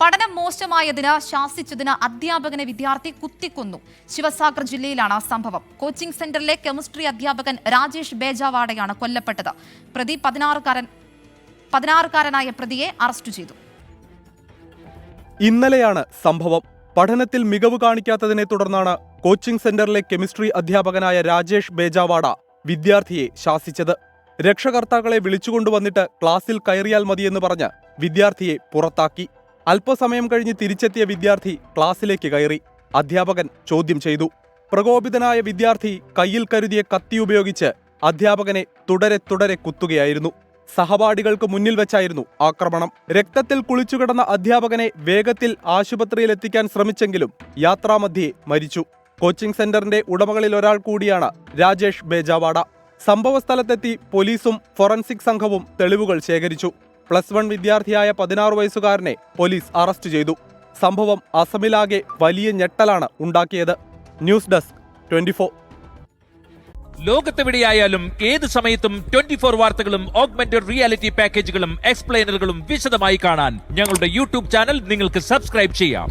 പഠനം മോശമായതിന് ശാസിച്ചതിന് അധ്യാപകനെ വിദ്യാർത്ഥി കുത്തിക്കൊന്നു. ശിവസാഗർ ജില്ലയിലാണ് സംഭവം. കോച്ചിംഗ് സെന്ററിലെ കെമിസ്ട്രി അധ്യാപകൻ രാജേഷ് ബേജാവാടയാണ് കൊല്ലപ്പെട്ടത്. പ്രതി പതിനാറുകാരൻ പതിനാറുകാരനായ പ്രതിയെ അറസ്റ്റ് ചെയ്തു. ഇന്നലെയാണ് സംഭവം. പഠനത്തിൽ മികവ് കാണിക്കാത്തതിനെ തുടർന്നാണ് കോച്ചിംഗ് സെന്ററിലെ കെമിസ്ട്രി അധ്യാപകനായ രാജേഷ് ബേജാവാഡ വിദ്യാർത്ഥിയെ ശാസിച്ചത്. രക്ഷകർത്താക്കളെ വിളിച്ചുകൊണ്ടുവന്നിട്ട് ക്ലാസ്സിൽ കയറിയാൽ മതിയെന്ന് പറഞ്ഞ് വിദ്യാർത്ഥിയെ പുറത്താക്കി. അല്പസമയം കഴിഞ്ഞ് തിരിച്ചെത്തിയ വിദ്യാർത്ഥി ക്ലാസ്സിലേക്ക് കയറി. അധ്യാപകൻ ചോദ്യം ചെയ്തു. പ്രകോപിതനായ വിദ്യാർത്ഥി കയ്യിൽ കരുതിയ കത്തി ഉപയോഗിച്ച് അധ്യാപകനെ തുടരെ തുടരെ കുത്തുകയായിരുന്നു. സഹപാഠികൾക്ക് മുന്നിൽ വെച്ചായിരുന്നു ആക്രമണം. രക്തത്തിൽ കുളിച്ചുകിടന്ന അധ്യാപകനെ വേഗത്തിൽ ആശുപത്രിയിൽ എത്തിക്കാൻ ശ്രമിച്ചെങ്കിലും യാത്രാമധ്യേ മരിച്ചു. കോച്ചിംഗ് സെന്ററിന്റെ ഉടമകളിൽ ഒരാൾ കൂടിയാണ് രാജേഷ് ബേജാവാഡ. സംഭവസ്ഥലത്തെത്തി പോലീസും ഫോറൻസിക് സംഘവും തെളിവുകൾ ശേഖരിച്ചു. പ്ലസ് വൺ വിദ്യാർത്ഥിയായ പതിനാറ് വയസ്സുകാരനെ പോലീസ് അറസ്റ്റ് ചെയ്തു. സംഭവം അസമിലാകെ വലിയ ഞെട്ടലാണ് ഉണ്ടാക്കിയത്. News desk twenty four. ലോകത്തെവിടെയായാലും ഏത് സമയത്തും ട്വന്റി ഫോർ വാർത്തകളും ഓഗ്മെന്റഡ് റിയാലിറ്റി പാക്കേജുകളും എക്സ്പ്ലെയിനറുകളും വിശദമായി കാണാൻ ഞങ്ങളുടെ യൂട്യൂബ് ചാനൽ നിങ്ങൾക്ക് സബ്സ്ക്രൈബ് ചെയ്യാം.